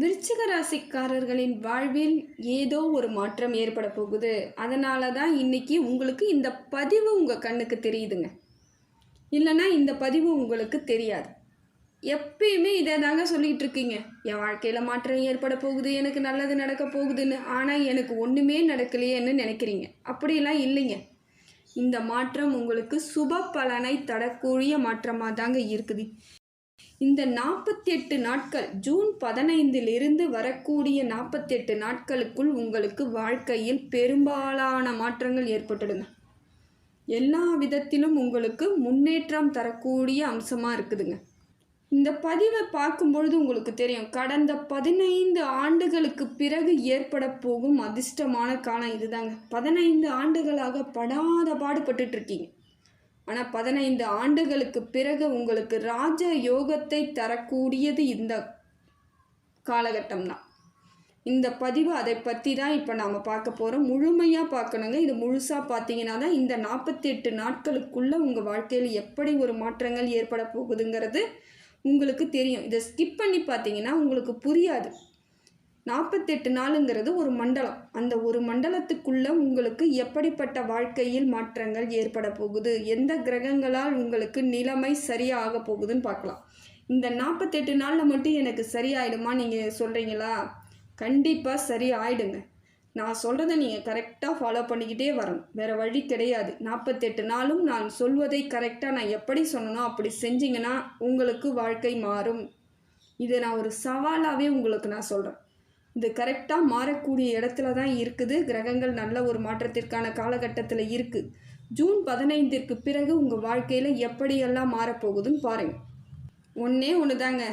விருச்சிக ராசிக்காரர்களின் வாழ்வில் ஏதோ ஒரு மாற்றம் ஏற்பட போகுது. அதனால தான் இன்னைக்கு உங்களுக்கு இந்த பதிவு உங்கள் கண்ணுக்கு தெரியுதுங்க. இல்லைன்னா இந்த பதிவு உங்களுக்கு தெரியாது. எப்பயுமே இதை தாங்க சொல்லிகிட்டு இருக்கீங்க. என் வாழ்க்கையில் மாற்றம் ஏற்பட போகுது எனக்கு நல்லது நடக்க போகுதுன்னு. ஆனால் எனக்கு ஒன்றுமே நடக்கலையேன்னு நினைக்கிறீங்க. அப்படிலாம் இல்லைங்க. இந்த மாற்றம் உங்களுக்கு சுப பலனை தரக்கூடிய மாற்றமாக தாங்க இருக்குது. இந்த நாற்பத்தி எட்டு நாட்கள் ஜூன் பதினைந்திலிருந்து வரக்கூடிய நாற்பத்தி எட்டு நாட்களுக்குள் உங்களுக்கு வாழ்க்கையில் பெரும்பாலான மாற்றங்கள் ஏற்பட்டுடுங்க. எல்லா விதத்திலும் உங்களுக்கு முன்னேற்றம் தரக்கூடிய அம்சமாக இருக்குதுங்க. இந்த பதிவை பார்க்கும்பொழுது உங்களுக்கு தெரியும் கடந்த பதினைந்து ஆண்டுகளுக்கு பிறகு ஏற்பட போகும் அதிர்ஷ்டமான காலம் இதுதாங்க. பதினைந்து ஆண்டுகளாக படாத பாடுபட்டுட்ருக்கீங்க ஆனால் பதினைந்து ஆண்டுகளுக்கு பிறகு உங்களுக்கு ராஜ யோகத்தை தரக்கூடியது இந்த காலகட்டம் தான் இந்த பதிவு அதை பற்றி தான் இப்போ நாம் பார்க்க போகிறோம் முழுமையாக பார்க்கணுங்க. இது முழுசாக பார்த்தீங்கன்னா தான் இந்த நாற்பத்தி எட்டு நாட்களுக்குள்ளே உங்கள் வாழ்க்கையில் எப்படி ஒரு மாற்றங்கள் ஏற்பட போகுதுங்கிறது உங்களுக்கு தெரியும். இதை ஸ்கிப் பண்ணி பார்த்தீங்கன்னா உங்களுக்கு புரியாது. நாற்பத்தெட்டு நாளுங்கிறது ஒரு மண்டலம். அந்த ஒரு மண்டலத்துக்குள்ளே உங்களுக்கு எப்படிப்பட்ட வாழ்க்கையில் மாற்றங்கள் ஏற்பட போகுது? எந்த கிரகங்களால் உங்களுக்கு நிலைமை சரியாக போகுதுன்னு பார்க்கலாம். இந்த நாற்பத்தெட்டு நாளில் மட்டும் எனக்கு சரியாயிடுமா நீங்கள் சொல்கிறீங்களா கண்டிப்பாக சரி ஆயிடுங்க நான் சொல்கிறத நீங்கள் கரெக்டாக ஃபாலோ பண்ணிக்கிட்டே வரணும். வேறு வழி கிடையாது. நாற்பத்தெட்டு நாளும் நான் சொல்வதை கரெக்டாக நான் எப்படி சொன்னனோ அப்படி செஞ்சிங்கன்னா உங்களுக்கு வாழ்க்கை மாறும். இதை நான் ஒரு சவாலாகவே உங்களுக்கு நான் சொல்கிறேன் இது கரெக்டாக மாறக்கூடிய இடத்துல தான் இருக்குது. கிரகங்கள் நல்ல ஒரு மாற்றத்திற்கான காலகட்டத்தில் இருக்குது ஜூன் பதினைந்திற்கு பிறகு உங்கள் வாழ்க்கையில் எப்படியெல்லாம் மாறப்போகுதுன்னு பாருங்கள் ஒன்றே ஒன்று தாங்க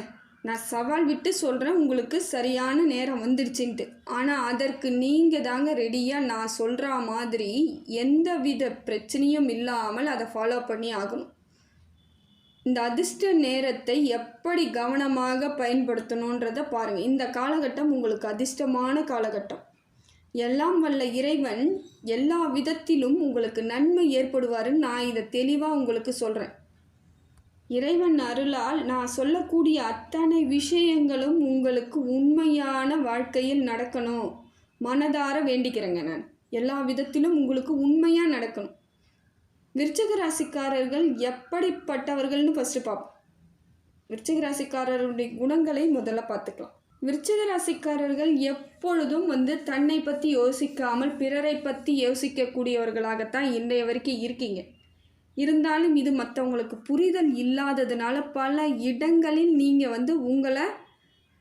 நான் சவால் விட்டு சொல்கிறேன் உங்களுக்கு சரியான நேரம் வந்துடுச்சுன்ட்டு ஆனால் அதற்கு நீங்கள் தாங்க ரெடியாக நான் சொல்கிற மாதிரி எந்த வித பிரச்சனையும் இல்லாமல் அதை ஃபாலோ பண்ணி ஆகணும். இந்த அதிர்ஷ்ட நேரத்தை எப்படி கவனமாக பயன்படுத்தணுன்றதை பாருங்கள் இந்த காலகட்டம் உங்களுக்கு அதிர்ஷ்டமான காலகட்டம். எல்லாம் வல்ல இறைவன் எல்லா விதத்திலும் உங்களுக்கு நன்மை ஏற்படுவாருன்னு நான் இதை தெளிவாக உங்களுக்கு சொல்கிறேன் இறைவன் அருளால் நான் சொல்லக்கூடிய அத்தனை விஷயங்களும் உங்களுக்கு உண்மையான வாழ்க்கையில் நடக்கணும். மனதார வேண்டிக்கிறேங்க நான். எல்லா விதத்திலும் உங்களுக்கு உண்மையாக நடக்கணும். விருச்சக ராசிக்காரர்கள் எப்படிப்பட்டவர்கள்னு ஃபஸ்ட்டு பார்ப்போம் விருச்சக ராசிக்காரருடைய குணங்களை முதல்ல பார்த்துக்கலாம். விருச்சக ராசிக்காரர்கள் எப்பொழுதும் வந்து தன்னை பற்றி யோசிக்காமல் பிறரை பற்றி யோசிக்கக்கூடியவர்களாகத்தான் இன்றைய வரைக்கும் இருக்கீங்க. இருந்தாலும் இது மற்றவங்களுக்கு புரிதல் இல்லாததுனால பல இடங்களில் நீங்கள் வந்து உங்களை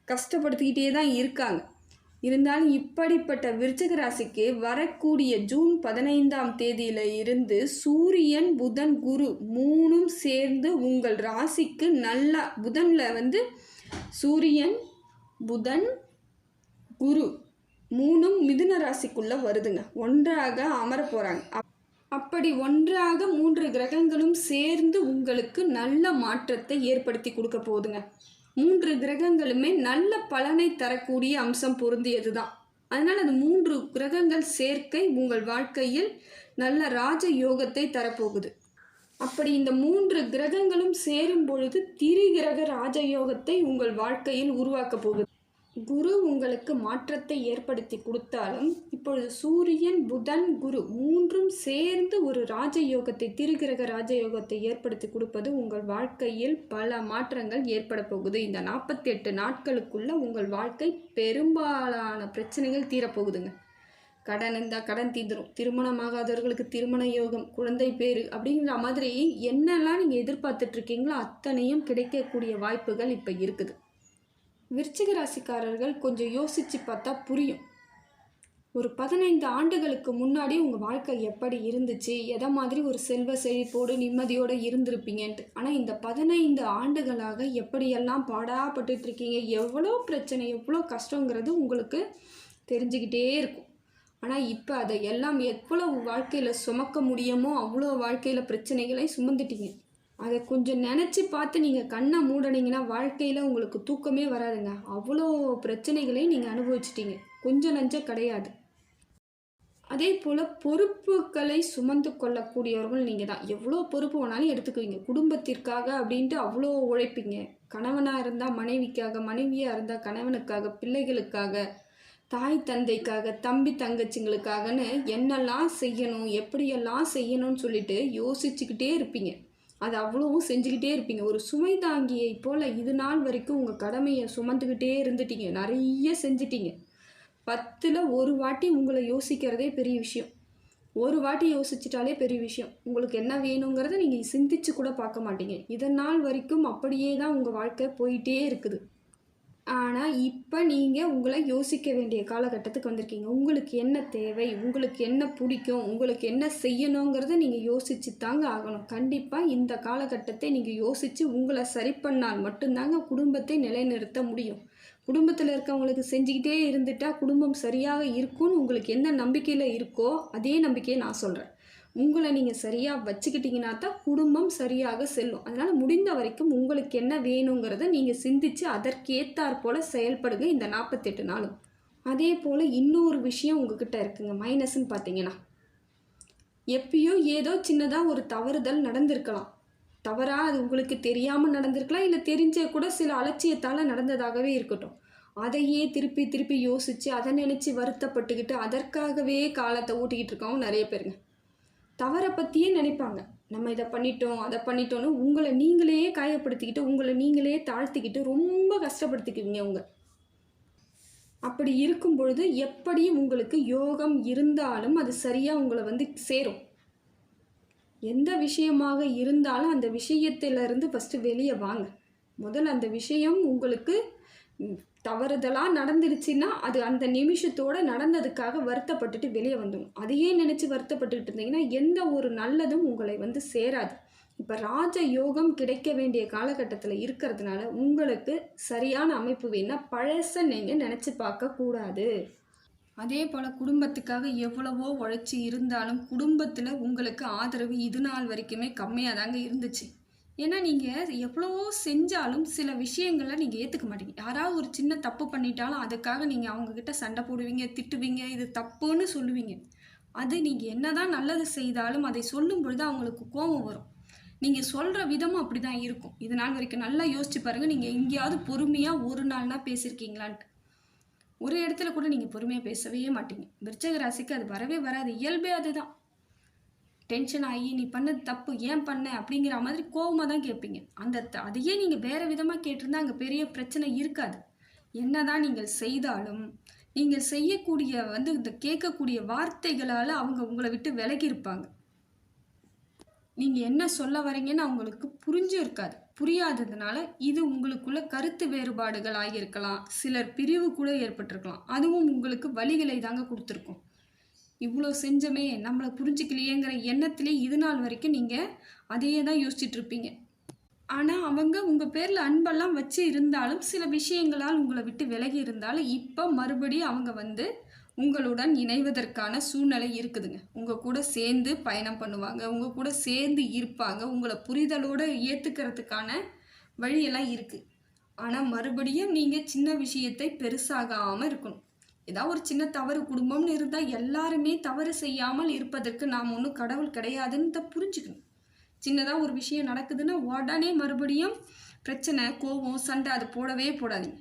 கஷ்டப்படுத்திக்கிட்டே தான் இருக்காங்க. இருந்தாலும் இப்படிப்பட்ட விருச்சிக ராசிக்கு வரக்கூடிய ஜூன் பதினைந்தாம் தேதியில இருந்து சூரியன் புதன் குரு மூணும் சேர்ந்து உங்கள் ராசிக்கு நல்லா புதனில் வந்து சூரியன் புதன் குரு மூணும் மிதுன ராசிக்குள்ளே வருதுங்க. ஒன்றாக அமர போகிறாங்க அப்படி ஒன்றாக மூன்று கிரகங்களும் சேர்ந்து உங்களுக்கு நல்ல மாற்றத்தை ஏற்படுத்தி கொடுக்க போகுதுங்க. மூன்று கிரகங்களுமே நல்ல பலனை தரக்கூடிய அம்சம் பொருந்தியது தான் அதனால் அது மூன்று கிரகங்கள் சேர்க்கை உங்கள் வாழ்க்கையில் நல்ல ராஜ யோகத்தை தரப்போகுது. அப்படி இந்த மூன்று கிரகங்களும் சேரும் பொழுது திரிகிரக ராஜயோகத்தை உங்கள் வாழ்க்கையில் உருவாக்கப் போகுது. குரு உங்களுக்கு மாற்றத்தை ஏற்படுத்தி கொடுத்தாலும் இப்பொழுது சூரியன் புதன் குரு மூன்றும் சேர்ந்து ஒரு ராஜயோகத்தை திருகிரக ராஜயோகத்தை ஏற்படுத்தி கொடுப்பது உங்கள் வாழ்க்கையில் பல மாற்றங்கள் ஏற்பட போகுது. இந்த நாற்பத்தி எட்டு நாட்களுக்குள்ள உங்கள் வாழ்க்கை பெரும்பாலான பிரச்சனைகள் தீரப்போகுதுங்க. கடன் இருந்தால் கடன் தீந்துடும் திருமணமாகாதவர்களுக்கு திருமண யோகம் குழந்தை பேர் அப்படிங்கிற மாதிரி என்னெல்லாம் நீங்கள் எதிர்பார்த்துட்ருக்கீங்களோ அத்தனையும் கிடைக்கக்கூடிய வாய்ப்புகள் இப்போ இருக்குது. விருச்சிக ராசிக்காரர்கள் கொஞ்சம் யோசித்து பார்த்தா புரியும். ஒரு பதினைந்து ஆண்டுகளுக்கு முன்னாடி உங்கள் வாழ்க்கை எப்படி இருந்துச்சு? எதை மாதிரி ஒரு செல்வ செழிப்போடு நிம்மதியோடு இருந்திருப்பீங்கன்ட்டு. ஆனால் இந்த பதினைந்து ஆண்டுகளாக எப்படியெல்லாம் பாடாப்பட்டு இருக்கீங்க? எவ்வளோ பிரச்சனை எவ்வளோ கஷ்டங்கிறது உங்களுக்கு தெரிஞ்சுக்கிட்டே இருக்கும். ஆனால் இப்போ அதை எல்லாம் எவ்வளோ வாழ்க்கையில் சுமக்க முடியுமோ அவ்வளோ வாழ்க்கையில் பிரச்சனைகளை சுமந்துட்டீங்க. அதை கொஞ்சம் நினச்சி பார்த்து நீங்கள் கண்ணை மூடனீங்கன்னா வாழ்க்கையில் உங்களுக்கு தூக்கமே வராதுங்க. அவ்வளோ பிரச்சனைகளையும் நீங்கள் அனுபவிச்சிட்டீங்க. கொஞ்சம் நஞ்சம் கிடையாது. அதே போல் பொறுப்புகளை சுமந்து கொள்ளக்கூடியவர்கள் நீங்கள் தான். எவ்வளோ பொறுப்பு வேணாலும் எடுத்துக்குவீங்க. குடும்பத்திற்காக அப்படின்ட்டு அவ்வளோ உழைப்பீங்க. கணவனாக இருந்தால் மனைவிக்காக மனைவியாக இருந்தால் கணவனுக்காக பிள்ளைகளுக்காக தாய் தந்தைக்காக தம்பி தங்கச்சிங்களுக்காகன்னு என்னெல்லாம் செய்யணும் எப்படியெல்லாம் செய்யணும்னு சொல்லிட்டு யோசிச்சுக்கிட்டே இருப்பீங்க. அது அவ்வளவும் செஞ்சுக்கிட்டே இருப்பீங்க. ஒரு சுமை தாங்கியை போல் இது நாள் வரைக்கும் உங்கள் கடமையை சுமந்துக்கிட்டே இருந்துட்டீங்க. நிறைய செஞ்சிட்டீங்க. பத்தில் ஒரு வாட்டி உங்களை யோசிக்கிறதே பெரிய விஷயம். ஒரு வாட்டி யோசிச்சிட்டாலே பெரிய விஷயம். உங்களுக்கு என்ன வேணுங்கிறத நீங்கள் சிந்திச்சு கூட பார்க்க மாட்டீங்க. இதனால் வரைக்கும் அப்படியே தான் உங்கள் வாழ்க்கை போயிட்டே இருக்குது. ஆனால் இப்போ நீங்கள் உங்களை யோசிக்க வேண்டிய காலகட்டத்துக்கு வந்திருக்கீங்க. உங்களுக்கு என்ன தேவை? உங்களுக்கு என்ன பிடிக்கும்? உங்களுக்கு என்ன செய்யணுங்கிறத நீங்கள் யோசிச்சு தாங்க ஆகணும். கண்டிப்பாக இந்த காலகட்டத்தை நீங்கள் யோசித்து உங்களை சரி பண்ணால் மட்டும்தாங்க குடும்பத்தை நிலைநிறுத்த முடியும். குடும்பத்தில் இருக்கவங்களுக்கு செஞ்சுக்கிட்டே இருந்துட்டால் குடும்பம் சரியாக இருக்கும்னு உங்களுக்கு என்ன நம்பிக்கையில் இருக்கோ அதே நம்பிக்கையை நான் சொல்கிறேன் உங்களை நீங்கள் சரியாக வச்சுக்கிட்டீங்கன்னா தான் குடும்பம் சரியாக செல்லும். அதனால் முடிந்த வரைக்கும் உங்களுக்கு என்ன வேணுங்கிறத நீங்கள் சிந்தித்து அதற்கேத்தாற் போல் செயல்படுங்க இந்த நாற்பத்தெட்டு நாளும். அதே போல் இன்னொரு விஷயம் உங்ககிட்ட இருக்குங்க. மைனஸ்ன்னு பார்த்தீங்கன்னா எப்பயோ ஏதோ சின்னதாக ஒரு தவறுதல் நடந்திருக்கலாம். தவறாக அது உங்களுக்கு தெரியாமல் நடந்திருக்கலாம். இல்லை தெரிஞ்ச கூட சில அலட்சியத்தால் நடந்ததாகவே இருக்கட்டும். அதையே திருப்பி திருப்பி யோசித்து அதை நினச்சி வருத்தப்பட்டுக்கிட்டு அதற்காகவே காலத்தை ஊட்டிக்கிட்டு இருக்கவங்க நிறைய பேருங்க. தவறை பற்றியே நினைப்பாங்க. நம்ம இதை பண்ணிட்டோம் அதை பண்ணிட்டோன்னு உங்களை நீங்களே காயப்படுத்திக்கிட்டு உங்களை நீங்களே தாழ்த்திக்கிட்டு ரொம்ப கஷ்டப்படுத்திக்குவீங்க அவங்க. அப்படி இருக்கும் பொழுது எப்படி உங்களுக்கு யோகம் இருந்தாலும் அது சரியாக உங்களை வந்து சேரும். எந்த விஷயமாக இருந்தாலும் அந்த விஷயத்திலிருந்து ஃபஸ்ட்டு வெளியே வாங்க. முதல்ல அந்த விஷயம் உங்களுக்கு தவறுதலாக நடந்துடுச்சின்னா நடந்துருச்சுன்னா அது அந்த நிமிஷத்தோடு நடந்ததுக்காக வருத்தப்பட்டுட்டு வெளியே வந்துடும் அதையே நினச்சி வருத்தப்பட்டுக்கிட்டு இருந்தீங்கன்னா எந்த ஒரு நல்லதும் உங்களை வந்து சேராது. இப்போ ராஜ யோகம் கிடைக்க வேண்டிய காலகட்டத்தில் இருக்கிறதுனால உங்களுக்கு சரியான அமைப்பு வேணால் பழச நீங்கள் நினச்சி பார்க்கக்கூடாது அதே போல் குடும்பத்துக்காக எவ்வளவோ உழைச்சி இருந்தாலும் குடும்பத்தில் உங்களுக்கு ஆதரவு இது நாள் வரைக்குமே கம்மியாக தாங்க இருந்துச்சு. ஏன்னா நீங்கள் எவ்வளவோ செஞ்சாலும் சில விஷயங்களை நீங்கள் ஏற்றுக்க மாட்டீங்க. யாராவது ஒரு சின்ன தப்பு பண்ணிட்டாலும் அதுக்காக நீங்கள் அவங்கக்கிட்ட சண்டை போடுவீங்க திட்டுவீங்க இது தப்புன்னு சொல்லுவீங்க. அது நீங்கள் என்னதான் நல்லது செய்தாலும் அதை சொல்லும் பொழுது அவங்களுக்கு கோபம் வரும். நீங்கள் சொல்கிற விதமும் அப்படி தான் இருக்கும். இது நாள் வரைக்கும் நல்லா யோசிச்சு பாருங்கள் நீங்கள் எங்கேயாவது பொறுமையாக ஒரு நாள்னா பேசியிருக்கீங்களான்ட்டு. ஒரு இடத்துல கூட நீங்கள் பொறுமையாக பேசவே மாட்டீங்க. விருச்சக ராசிக்கு அது வரவே வராது. இயல்பே அதுதான். டென்ஷன் ஆகி நீ பண்ணது தப்பு ஏன் பண்ண? அப்படிங்கிற மாதிரி கோவமாக தான் கேட்பீங்க. அந்த த- அதையே நீங்கள் வேறு விதமாக கேட்டிருந்தா அங்கே பெரிய பிரச்சனை இருக்காது. என்னதான் நீங்கள் செய்தாலும் நீங்கள் செய்யக்கூடிய வந்து இந்த கேட்கக்கூடிய வார்த்தைகளால் அவங்க உங்களை விட்டு விலகி இருப்பாங்க நீங்கள் என்ன சொல்ல வரீங்கன்னு அவங்களுக்கு புரிஞ்சும் இருக்காது. புரியாததுனால இது உங்களுக்குள்ள கருத்து வேறுபாடுகள் ஆகியிருக்கலாம் சிலர் பிரிவு கூட ஏற்பட்டிருக்கலாம். அதுவும் உங்களுக்கு வழிகளை தாங்க கொடுத்துருக்கோம். இவ்வளோ செஞ்சமே நம்மளை புரிஞ்சுக்கலையேங்கிற எண்ணத்திலே இது நாள் வரைக்கும் நீங்கள் அதையே தான் யோசிச்சுட்ருப்பீங்க ஆனால் அவங்க உங்கள் பேரில் அன்பெல்லாம் வச்சு இருந்தாலும் சில விஷயங்களால் உங்களை விட்டு விலகி இருந்தாலும் இப்போ மறுபடியும் அவங்க வந்து உங்களுடன் இணைவதற்கான சூழ்நிலை இருக்குதுங்க. உங்கள் கூட சேர்ந்து பயணம் பண்ணுவாங்க உங்கள் கூட சேர்ந்து இருப்பாங்க உங்களை புரிதலோடு ஏற்றுக்கிறதுக்கான வழியெல்லாம் இருக்குது ஆனால் மறுபடியும் நீங்கள் சின்ன விஷயத்தை பெருசாகாமல் இருக்கணும். ஏதாவது ஒரு சின்ன தவறு குடும்பம்னு இருந்தால் எல்லாருமே தவறு செய்யாமல் இருப்பதற்கு நாம் ஒன்றும் கடவுள் கிடையாதுன்னு தான் புரிஞ்சுக்கணும். சின்னதாக ஒரு விஷயம் நடக்குதுன்னா உடனே மறுபடியும் பிரச்சனை கோபம் சண்டை அது போடவே போடாதீங்க.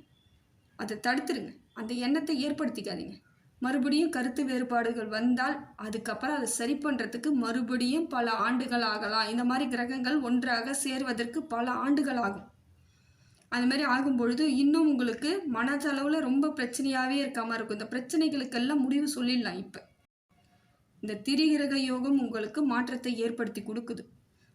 அதை தடுத்துருங்க. அந்த எண்ணத்தை ஏற்படுத்திக்காதீங்க. மறுபடியும் கருத்து வேறுபாடுகள் வந்தால் அதுக்கப்புறம் அதை சரி பண்ணுறதுக்கு மறுபடியும் பல ஆண்டுகள் ஆகலாம். இந்த மாதிரி கிரகங்கள் ஒன்றாக சேர்வதற்கு பல ஆண்டுகள் ஆகும். அது மாதிரி ஆகும்பொழுது இன்னும் உங்களுக்கு மனதளவில் ரொம்ப பிரச்சனையாகவே இருக்காமல் இருக்கும். இந்த பிரச்சனைகளுக்கெல்லாம் முடிவு சொல்லிடலாம் இப்போ. இந்த திரிகிரக யோகம் உங்களுக்கு மாற்றத்தை ஏற்படுத்தி கொடுக்குது.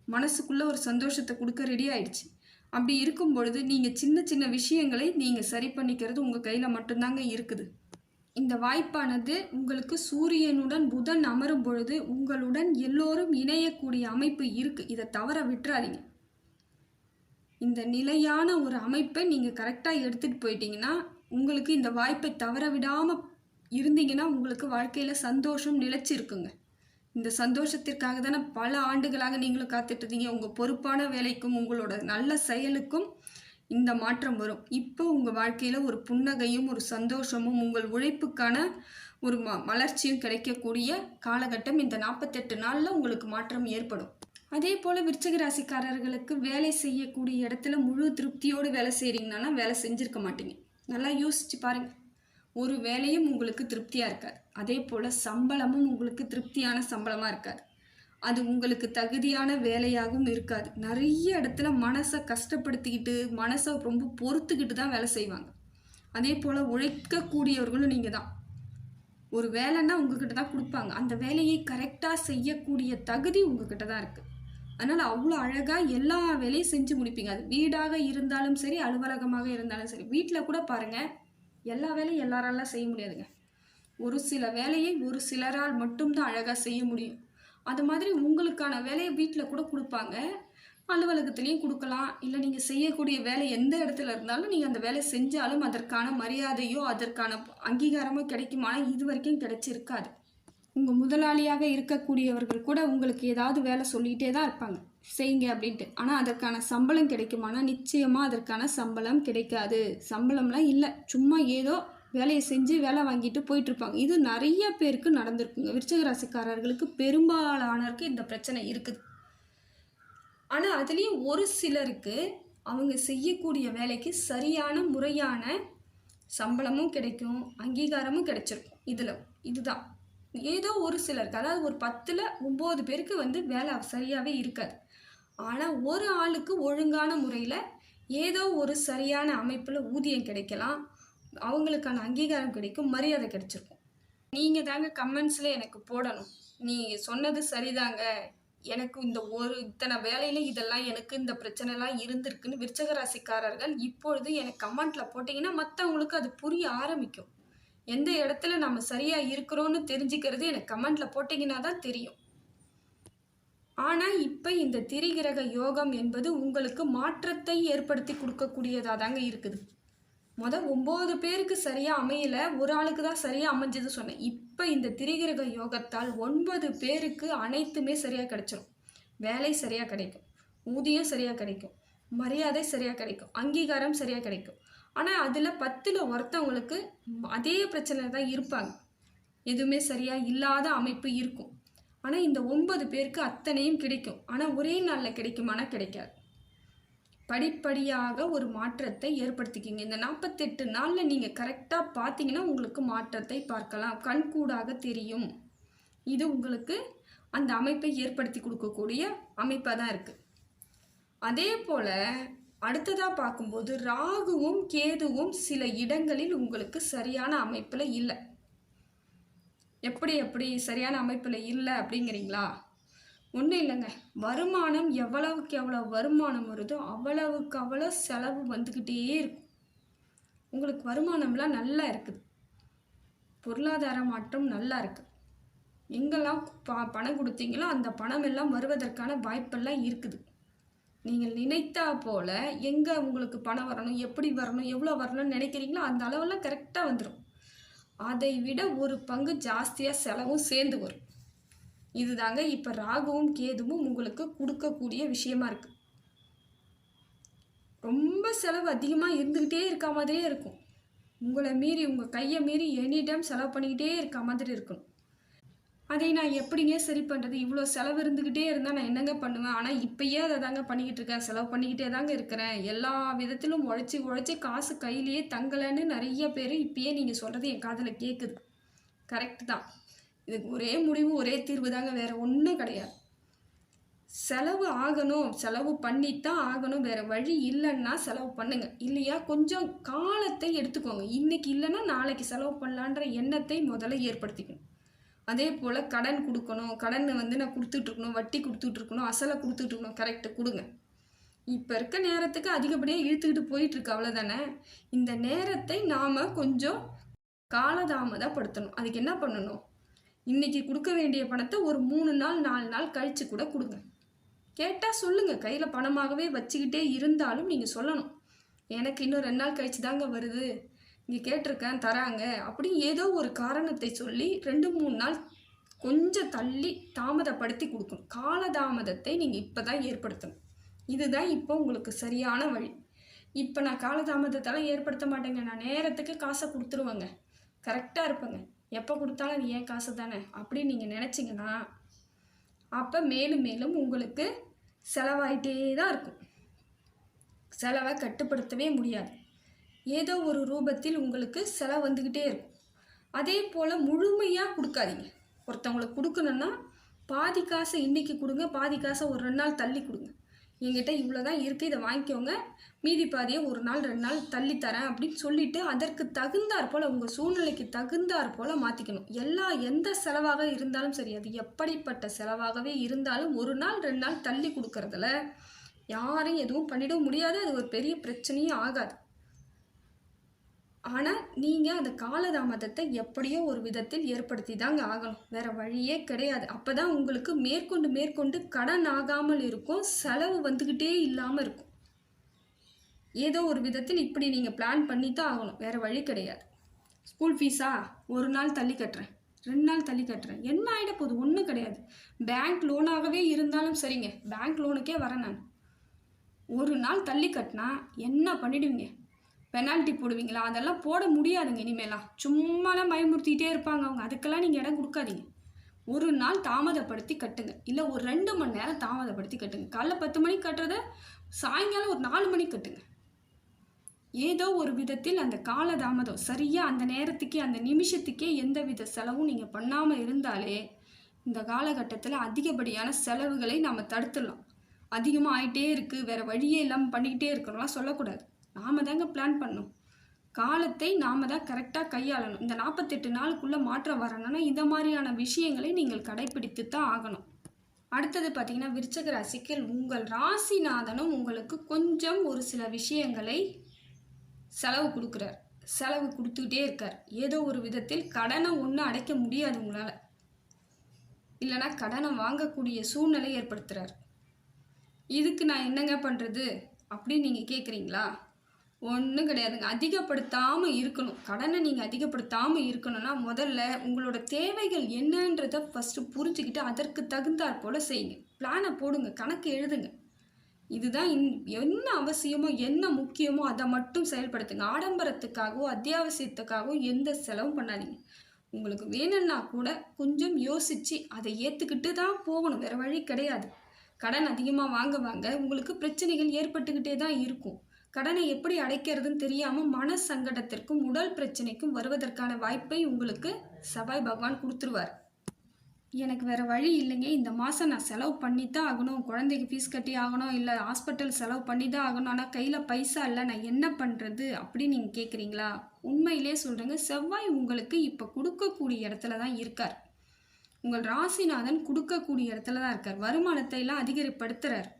மனசுக்குள்ளே ஒரு சந்தோஷத்தை கொடுக்க ரெடி ஆயிடுச்சு. அப்படி இருக்கும் பொழுது நீங்கள் சின்ன சின்ன விஷயங்களை நீங்கள் சரி பண்ணிக்கிறது உங்கள் கையில் மட்டும்தாங்க இருக்குது. இந்த வாய்ப்பானது உங்களுக்கு சூரியனுடன் புதன் அமரும் பொழுது உங்களுடன் எல்லோரும் இணையக்கூடிய அமைப்பு இருக்குது இதை தவற விட்டுறாதீங்க. இந்த நிலையான ஒரு அமைப்பை நீங்கள் கரெக்டாக எடுத்துகிட்டு போயிட்டீங்கன்னா உங்களுக்கு இந்த வாய்ப்பை தவற விடாமல் இருந்தீங்கன்னா உங்களுக்கு வாழ்க்கையில் சந்தோஷம் நிலைச்சிருக்குங்க. இந்த சந்தோஷத்திற்காக தானே பல ஆண்டுகளாக நீங்களும் காத்துட்ருந்தீங்க. உங்கள் பொறுப்பான வேலைக்கும் உங்களோட நல்ல செயலுக்கும் இந்த மாற்றம் வரும். இப்போ உங்கள் வாழ்க்கையில் ஒரு புன்னகையும் ஒரு சந்தோஷமும் உங்கள் உழைப்புக்கான ஒரு ம மலர்ச்சியும் கிடைக்கக்கூடிய காலகட்டம் இந்த நாற்பத்தெட்டு நாளில் உங்களுக்கு மாற்றம் ஏற்படும். அதே போல் விருச்சிக ராசிக்காரர்களுக்கு வேலை செய்யக்கூடிய இடத்துல முழு திருப்தியோடு வேலை செய்கிறீங்கன்னா வேலை செஞ்சுருக்க மாட்டீங்க. நல்லா யோசிச்சு பாருங்கள் ஒரு வேலையும் உங்களுக்கு திருப்தியாக இருக்காது. அதே போல் சம்பளமும் உங்களுக்கு திருப்தியான சம்பளமாக இருக்காது. அது உங்களுக்கு தகுதியான வேலையாகவும் இருக்காது. நிறைய இடத்துல மனசை கஷ்டப்படுத்திக்கிட்டு மனசை ரொம்ப பொறுத்துக்கிட்டு தான் வேலை செய்வாங்க. அதே போல் உழைக்கக்கூடியவர்களும் நீங்கள் தான். ஒரு வேலைன்னா உங்ககிட்ட தான் கொடுப்பாங்க. அந்த வேலையை கரெக்டாக செய்யக்கூடிய தகுதி உங்ககிட்ட தான் இருக்குது அதனால் அவ்வளோ அழகாக எல்லா வேலையும் செஞ்சு முடிப்பீங்க. அது வீடாக இருந்தாலும் சரி அலுவலகமாக இருந்தாலும் சரி வீட்டில் கூட பாருங்கள் எல்லா வேலையும் எல்லாராலாம் செய்ய முடியாதுங்க. ஒரு சில வேலையை ஒரு சிலரால் மட்டும்தான் அழகாக செய்ய முடியும். அது மாதிரி உங்களுக்கான வேலையை வீட்டில் கூட கொடுப்பாங்க. அலுவலகத்துலேயும் கொடுக்கலாம். இல்லை நீங்கள் செய்யக்கூடிய வேலை எந்த இடத்துல இருந்தாலும் நீங்கள் அந்த வேலை செஞ்சாலும் அதற்கான மரியாதையோ அதற்கான அங்கீகாரமோ கிடைக்குமானா இது வரைக்கும் கிடைச்சிருக்காது. உங்கள் முதலாளியாக இருக்கக்கூடியவர்கள் கூட உங்களுக்கு ஏதாவது வேலை சொல்லிகிட்டே தான் இருப்பாங்க. செய்யுங்க அப்படின்ட்டு. ஆனால் அதற்கான சம்பளம் கிடைக்குமானா நிச்சயமாக அதற்கான சம்பளம் கிடைக்காது. சம்பளம்லாம் இல்லை. சும்மா ஏதோ வேலையை செஞ்சு வேலை வாங்கிட்டு போயிட்டுருப்பாங்க. இது நிறைய பேருக்கு நடந்திருக்குங்க. விருச்சக ராசிக்காரர்களுக்கு பெரும்பாலானருக்கு இந்த பிரச்சனை இருக்குது. ஆனால் அதுலேயும் ஒரு சிலருக்கு அவங்க செய்யக்கூடிய வேலைக்கு சரியான முறையான சம்பளமும் கிடைக்கும் அங்கீகாரமும் கிடைச்சிருக்கும். இதில் இதுதான். ஏதோ ஒரு சிலருக்கு அதாவது ஒரு பத்தில் ஒம்பது பேருக்கு வந்து வேலை சரியாகவே இருக்காது. ஆனால் ஒரு ஆளுக்கு ஒழுங்கான முறையில் ஏதோ ஒரு சரியான அமைப்பில் ஊதியம் கிடைக்கலாம். அவங்களுக்கான அங்கீகாரம் கிடைக்கும் மரியாதை கிடைச்சிருக்கும். நீங்கள் தாங்க கமெண்ட்ஸில் எனக்கு போடணும். நீ சொன்னது சரிதாங்க. எனக்கு இந்த ஒரு இத்தனை வேலையில இதெல்லாம் எனக்கு இந்த பிரச்சனைலாம் இருந்திருக்குன்னு விருச்சக ராசிக்காரர்கள் இப்பொழுது எனக்கு கமெண்ட்டில் போட்டிங்கன்னா மற்றவங்களுக்கு அது புரிய ஆரம்பிக்கும். எந்த இடத்துல நம்ம சரியாக இருக்கிறோன்னு தெரிஞ்சுக்கிறது எனக்கு கமெண்ட்டில் போட்டிங்கன்னா தான் தெரியும். ஆனால் இப்போ இந்த திரிகிரக யோகம் என்பது உங்களுக்கு மாற்றத்தை ஏற்படுத்தி கொடுக்கக்கூடியதாக தாங்க இருக்குது. மொதல் ஒம்பது பேருக்கு சரியாக அமையல ஒரு ஆளுக்கு தான் சரியாக அமைஞ்சது சொன்னேன். இப்போ இந்த திரிகிரக யோகத்தால் ஒன்பது பேருக்கு அனைத்துமே சரியாக கிடைச்சிரும். வேலை சரியாக கிடைக்கும். ஊதியம் சரியாக கிடைக்கும். மரியாதை சரியாக கிடைக்கும். அங்கீகாரம் சரியாக கிடைக்கும். ஆனால் அதில் பத்தில் ஒருத்தவங்களுக்கு அதே பிரச்சனை தான் இருப்பாங்க. எதுவுமே சரியாக இல்லாத அமைப்பு இருக்கும். ஆனால் இந்த ஒன்பது பேருக்கு அத்தனையும் கிடைக்கும். ஆனால் ஒரே நாளில் கிடைக்குமானா கிடைக்காது. படிப்படியாக ஒரு மாற்றத்தை ஏற்படுத்திக்கிங்க. இந்த நாற்பத்தெட்டு நாளில் நீங்கள் கரெக்டாக பார்த்தீங்கன்னா உங்களுக்கு மாற்றத்தை பார்க்கலாம். கண்கூடாக தெரியும். இது உங்களுக்கு அந்த அமைப்பை ஏற்படுத்தி கொடுக்கக்கூடிய அமைப்பாக தான் இருக்குது அதே போல் அடுத்ததாக பார்க்கும்போது ராகுவும் கேதுவும் சில இடங்களில் உங்களுக்கு சரியான அமைப்பில் இல்லை. எப்படி எப்படி சரியான அமைப்பில் இல்லை அப்படிங்கிறீங்களா? ஒன்றும் இல்லைங்க. வருமானம் எவ்வளவுக்கு எவ்வளோ வருமானம் வருதோ அவ்வளவுக்கு அவ்வளோ செலவு வந்துக்கிட்டே இருக்கும். உங்களுக்கு வருமானம்லாம் நல்லா இருக்குது. பொருளாதார மாற்றம் நல்லா இருக்குது எங்கெல்லாம் ப பணம் கொடுத்தீங்களோ அந்த பணம் எல்லாம் வருவதற்கான வாய்ப்பெல்லாம் இருக்குது. நீங்கள் நினைத்தா போல் எங்கே உங்களுக்கு பணம் வரணும் எப்படி வரணும் எவ்வளோ வரணும்னு நினைக்கிறீங்களோ அந்த அளவெல்லாம் கரெக்டாக வந்துடும் அதை விட ஒரு பங்கு ஜாஸ்தியாக செலவும் சேர்ந்து வரும். இதுதாங்க இப்போ ராகுவும் கேதுவும் உங்களுக்கு கொடுக்கக்கூடிய விஷயமா இருக்குது ரொம்ப செலவு அதிகமாக இருந்துக்கிட்டே இருக்க மாதிரியே இருக்கும். உங்களை மீறி உங்கள் கையை மீறி எனி டைம் செலவு பண்ணிக்கிட்டே இருக்க மாதிரி இருக்கணும். அதை நான் எப்படிங்க சரி பண்ணுறது இவ்வளோ செலவு இருந்துக்கிட்டே இருந்தால் நான் என்னங்க பண்ணுவேன்? ஆனால் இப்போயே அதை தாங்க பண்ணிக்கிட்டு இருக்கேன். செலவு பண்ணிக்கிட்டே தாங்க இருக்கிறேன். எல்லா விதத்திலும் உழைச்சி உழைச்சி காசு கையிலேயே தங்கலைன்னு நிறைய பேர் இப்பயே நீங்கள் சொல்கிறது என் காதில் கேட்குது கரெக்டு தான். இதுக்கு ஒரே முடிவு ஒரே தீர்வு தாங்க. வேறு ஒன்றும் கிடையாது. செலவு ஆகணும். செலவு பண்ணித்தான் ஆகணும். வேறு வழி இல்லைன்னா செலவு பண்ணுங்கள் இல்லையா? கொஞ்சம் காலத்தை எடுத்துக்கோங்க. இன்றைக்கி இல்லைன்னா நாளைக்கு செலவு பண்ணலான்ற எண்ணத்தை முதல்ல ஏற்படுத்திக்கணும். அதே போல் கடன் கொடுக்கணும் கடன் வந்து நான் கொடுத்துட்ருக்கணும் வட்டி கொடுத்துட்ருக்கணும் அசலை கொடுத்துட்ருக்கணும் கரெக்டு கொடுங்க. இப்போ இருக்க நேரத்துக்கு அதிகப்படியாக இழுத்துக்கிட்டு போயிட்டுருக்கு அவ்வளோதானே இந்த நேரத்தை நாம் கொஞ்சம் காலதாமதப்படுத்தணும். அதுக்கு என்ன பண்ணணும்? இன்றைக்கி கொடுக்க வேண்டிய பணத்தை ஒரு மூணு நாள் நாலு நாள் கழித்து கூட கொடுங்க. கேட்டால் சொல்லுங்கள் கையில் பணமாகவே வச்சுக்கிட்டே இருந்தாலும் நீங்கள் சொல்லணும். எனக்கு இன்னும் ரெண்டு நாள் கழித்து தாங்க வருது. இங்கே கேட்டிருக்கேன் தராங்க. அப்படி ஏதோ ஒரு காரணத்தை சொல்லி ரெண்டு மூணு நாள் கொஞ்சம் தள்ளி தாமதப்படுத்தி கொடுக்கணும். காலதாமதத்தை நீங்கள் இப்போ தான் ஏற்படுத்தணும். இதுதான் இப்போ உங்களுக்கு சரியான வழி. இப்போ நான் காலதாமதத்தெல்லாம் ஏற்படுத்த மாட்டேங்க. நான் நேரத்துக்கு காசை கொடுத்துருவேங்க. கரெக்டாக இருப்பேங்க. எப்போ கொடுத்தாலும் நீ ஏன் காசு தானே? அப்படின்னு நீங்கள் நினச்சிங்கன்னா அப்போ மேலும் மேலும் உங்களுக்கு செலவாயிட்டே தான் இருக்கும். செலவை கட்டுப்படுத்தவே முடியாது. ஏதோ ஒரு ரூபத்தில் உங்களுக்கு செலவு வந்துக்கிட்டே இருக்கும். அதே போல் முழுமையாக கொடுக்காதீங்க. ஒருத்தவங்களுக்கு கொடுக்கணுன்னா பாதி காசை இன்றைக்கி கொடுங்க பாதி காசை ஒரு ரெண்டு நாள் தள்ளி கொடுங்க. என்கிட்ட இவ்வளோ தான் இருக்குது இதை வாங்கிக்கோங்க. மீதி பாதியை ஒரு நாள் ரெண்டு நாள் தள்ளி தரேன் அப்படின்னு சொல்லிட்டு அதற்கு தகுந்தாற் போல் உங்கள் சூழ்நிலைக்கு தகுந்தாற் போல் மாற்றிக்கணும் எல்லா எந்த செலவாக இருந்தாலும் சரி அது எப்படிப்பட்ட செலவாகவே இருந்தாலும் ஒரு நாள் ரெண்டு நாள் தள்ளி கொடுக்கறதுல யாரையும் எதுவும் பண்ணிட முடியாது. அது ஒரு பெரிய பிரச்சனையும் ஆகாது. ஆனால் நீங்கள் அந்த காலதாமதத்தை எப்படியோ ஒரு விதத்தில் ஏற்படுத்தி தாங்க ஆகணும். வேறு வழியே கிடையாது. அப்போ தான் உங்களுக்கு மேற்கொண்டு மேற்கொண்டு கடன் ஆகாமல் இருக்கும் செலவு வந்துக்கிட்டே இல்லாமல் இருக்கும். ஏதோ ஒரு விதத்தில் இப்படி நீங்கள் பிளான் பண்ணி தான் ஆகணும். வேறு வழி கிடையாது. ஸ்கூல் ஃபீஸா ஒரு நாள் தள்ளி கட்டுறேன். ரெண்டு நாள் தள்ளி கட்டுறேன். என்ன ஆகிட போகுது ஒன்றும் கிடையாது பேங்க் லோனாகவே இருந்தாலும் சரிங்க. பேங்க் லோனுக்கே வரேன் நான். ஒரு நாள் தள்ளி கட்டினா என்ன பண்ணிடுவீங்க? பெனால்ட்டி போடுவீங்களா? அதெல்லாம் போட முடியாதுங்க இனிமேலாம். சும்மாலாம் பயமுறுத்திட்டே இருப்பாங்க அவங்க. அதுக்கெல்லாம் நீங்கள் இடம் கொடுக்காதீங்க. ஒரு நாள் தாமதப்படுத்தி கட்டுங்க. இல்லை ஒரு ரெண்டு மணி நேரம் தாமதப்படுத்தி கட்டுங்க. காலைல பத்து மணிக்கு கட்டுறத சாயங்காலம் ஒரு நாலு மணிக்கு கட்டுங்க. ஏதோ ஒரு விதத்தில் அந்த கால தாமதம். சரியாக அந்த நேரத்துக்கே அந்த நிமிஷத்துக்கே எந்த வித செலவும் நீங்கள் பண்ணாமல் இருந்தாலே இந்த காலகட்டத்தில் அதிகப்படியான செலவுகளை நம்ம தடுத்துடலாம். அதிகமாக ஆயிட்டே இருக்குது வேறு வழியே இல்லாமல் பண்ணிக்கிட்டே இருக்கணும்லாம் சொல்லக்கூடாது. நாம தாங்க பிளான் பண்ணணும். காலத்தை நாம தான் கரெக்டாக கையாளணும். இந்த நாற்பத்தெட்டு நாளுக்குள்ளே மாற்றம் வரணும்னா இந்த மாதிரியான விஷயங்களை நீங்கள் கடைபிடித்து தான் ஆகணும். அடுத்தது பார்த்தீங்கன்னா விருச்சக ராசிக்கு உங்கள் ராசிநாதனும் உங்களுக்கு கொஞ்சம் ஒரு சில விஷயங்களை செலவு கொடுக்குறார். செலவு கொடுத்துக்கிட்டே இருக்கார். ஏதோ ஒரு விதத்தில் கடனை ஒன்றும் அடைக்க முடியாது உங்களால். இல்லைனா கடனை வாங்கக்கூடிய சூழ்நிலை ஏற்படுத்துகிறார் இதுக்கு நான் என்னங்க பண்ணுறது அப்படின்னு நீங்கள் கேட்குறீங்களா ஒன்றும் கிடையாதுங்க. அதிகப்படுத்தாமல் இருக்கணும். கடனை நீங்கள் அதிகப்படுத்தாமல் இருக்கணும்னா முதல்ல உங்களோட தேவைகள் என்னன்றதை ஃபஸ்ட்டு புரிஞ்சுக்கிட்டு அதற்கு தகுந்தாற் போல் செய்யுங்க. பிளானை போடுங்க. கணக்கு எழுதுங்க. இதுதான் இன் என்ன அவசியமோ என்ன முக்கியமோ அதை மட்டும் செயல்படுத்துங்க. ஆடம்பரத்துக்காகவோ அத்தியாவசியத்துக்காகவோ எந்த செலவும் பண்ணாதீங்க. உங்களுக்கு வேணும்னா கூட கொஞ்சம் யோசித்து அதை ஏற்றுக்கிட்டு தான் போகணும். வேறு வழி கிடையாது. கடன் அதிகமாக வாங்க வாங்க உங்களுக்கு பிரச்சனைகள் ஏற்பட்டுக்கிட்டே தான் இருக்கும். கடனை எப்படி அடைக்கிறதுன்னு தெரியாமல் மன சங்கடத்திற்கும் உடல் பிரச்சனைக்கும் வருவதற்கான வாய்ப்பை உங்களுக்கு சபாய் பகவான் கொடுத்துருவார். எனக்கு வேறு வழி இல்லைங்க. இந்த மாதம் நான் செலவு பண்ணி தான் ஆகணும் குழந்தைக்கு ஃபீஸ் கட்டி ஆகணும். இல்லை ஹாஸ்பிட்டல் செலவு பண்ணி தான் ஆகணும். ஆனால் கையில் பைசா இல்லை. நான் என்ன பண்ணுறது அப்படின்னு நீங்கள் கேட்குறீங்களா உண்மையிலே சொல்கிறேங்க செவ்வாய் உங்களுக்கு இப்போ கொடுக்கக்கூடிய இடத்துல தான் இருக்கார். உங்கள் ராசிநாதன் கொடுக்கக்கூடிய இடத்துல தான் இருக்கார். வருமானத்தை எல்லாம் அதிகரிப்படுத்துகிறார்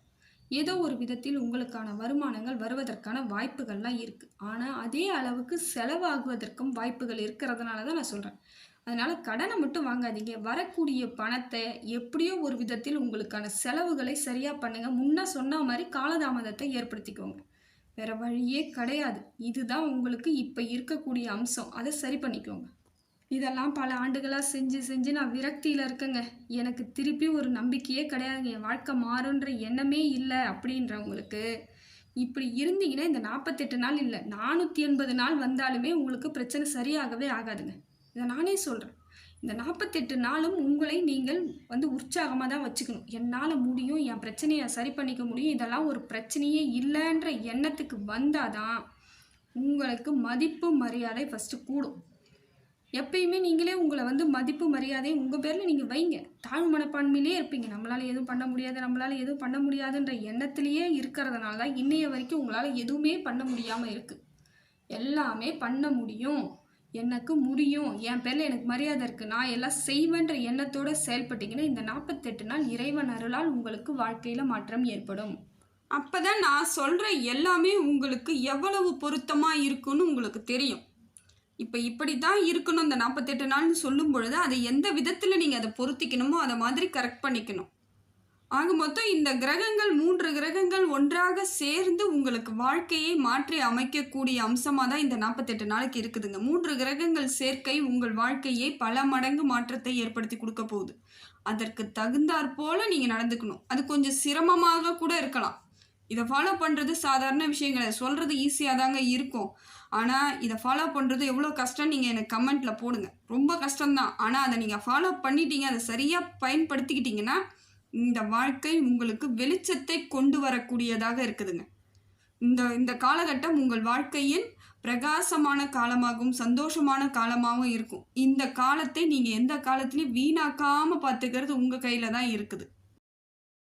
ஏதோ ஒரு விதத்தில் உங்களுக்கான வருமானங்கள் வருவதற்கான வாய்ப்புகள்லாம் இருக்குது ஆனால் அதே அளவுக்கு செலவாகுவதற்கும் வாய்ப்புகள் இருக்கிறதுனால தான் நான் சொல்கிறேன் அதனால் கடனை மட்டும் வாங்காதீங்க. வரக்கூடிய பணத்தை எப்படியோ ஒரு விதத்தில் உங்களுக்கான செலவுகளை சரியாக பண்ணுங்கள் முன்னே சொன்ன மாதிரி காலதாமதத்தை ஏற்படுத்திக்கோங்க. வேறு வழியே கிடையாது. இதுதான் உங்களுக்கு இப்போ இருக்கக்கூடிய அம்சம். அதை சரி பண்ணிக்கோங்க. இதெல்லாம் பல ஆண்டுகளாக செஞ்சு செஞ்சு நான் விரக்தியில் இருக்கேங்க. எனக்கு திருப்பி ஒரு நம்பிக்கையே கிடையாதுங்க. என் வாழ்க்கை மாறுன்ற எண்ணமே இல்லை அப்படின்றவங்களுக்கு. இப்படி இருந்தீங்கன்னா இந்த நாற்பத்தெட்டு நாள் இல்லை நானூற்றி எண்பது நாள் வந்தாலுமே உங்களுக்கு பிரச்சனை சரியாகவே ஆகாதுங்க. இதை நானே சொல்கிறேன் இந்த நாற்பத்தெட்டு நாளும் உங்களை நீங்கள் வந்து உற்சாகமாக தான் வச்சுக்கணும். என்னால் முடியும் என் பிரச்சனையை சரி பண்ணிக்க முடியும். இதெல்லாம் ஒரு பிரச்சனையே இல்லைன்ற எண்ணத்துக்கு வந்தால் தான் உங்களுக்கு மதிப்பு மரியாதை ஃபஸ்ட்டு கூடும். எப்பயுமே நீங்களே உங்களை வந்து மதிப்பு மரியாதை உங்கள் பேரில் நீங்கள் வைங்க. தாழ்வு மனப்பான்மையிலே இருப்பீங்க. நம்மளால் எதுவும் பண்ண முடியாது நம்மளால் எதுவும் பண்ண முடியாதுன்ற எண்ணத்திலேயே இருக்கிறதுனால தான் இன்னைய வரைக்கும் உங்களால் எதுவுமே பண்ண முடியாமல் இருக்குது எல்லாமே பண்ண முடியும். எனக்கு முடியும். என் பேரில் எனக்கு மரியாதை இருக்குது நான் எல்லாம் செய்வேன்ற எண்ணத்தோடு செயல்பட்டீங்கன்னா இந்த நாற்பத்தெட்டு நாள் இறைவன் அருளால் உங்களுக்கு வாழ்க்கையில் மாற்றம் ஏற்படும். அப்போ தான் நான் சொல்கிற எல்லாமே உங்களுக்கு எவ்வளவு பொருத்தமாக இருக்குன்னு உங்களுக்கு தெரியும். இப்போ இப்படி தான் இருக்கணும் இந்த நாற்பத்தெட்டு நாள்னு சொல்லும் பொழுது அதை எந்த விதத்தில் நீங்கள் அதை பொருத்திக்கணுமோ அதை மாதிரி கரெக்ட் பண்ணிக்கணும். ஆக மொத்தம் இந்த கிரகங்கள் மூன்று கிரகங்கள் ஒன்றாக சேர்ந்து உங்களுக்கு வாழ்க்கையை மாற்றி அமைக்கக்கூடிய அம்சமாக தான் இந்த நாற்பத்தெட்டு நாளைக்கு இருக்குதுங்க. மூன்று கிரகங்கள் சேர்க்கை உங்கள் வாழ்க்கையை பல மடங்கு மாற்றத்தை ஏற்படுத்தி கொடுக்க போகுது. அதற்கு தகுந்தாற் போல நீங்கள் நடந்துக்கணும். அது கொஞ்சம் சிரமமாக கூட இருக்கலாம். இதை ஃபாலோ பண்ணுறது சாதாரண விஷயங்களை சொல்கிறது ஈஸியாக தாங்க இருக்கும். ஆனால் இதை ஃபாலோ பண்ணுறது எவ்வளோ கஷ்டம் நீங்கள் எனக்கு கமெண்ட்டில் போடுங்க. ரொம்ப கஷ்டம்தான். ஆனால் அதை நீங்கள் ஃபாலோ பண்ணிட்டீங்க அதை சரியாக பயன்படுத்திக்கிட்டிங்கன்னா இந்த வாழ்க்கை உங்களுக்கு வெளிச்சத்தை கொண்டு வரக்கூடியதாக இருக்குதுங்க. இந்த இந்த காலகட்டம் உங்கள் வாழ்க்கையின் பிரகாசமான காலமாகவும் சந்தோஷமான காலமாகவும் இருக்கும். இந்த காலத்தை நீங்கள் எந்த காலத்துலையும் வீணாக்காமல் பார்த்துக்கிறது உங்கள் கையில் தான் இருக்குது.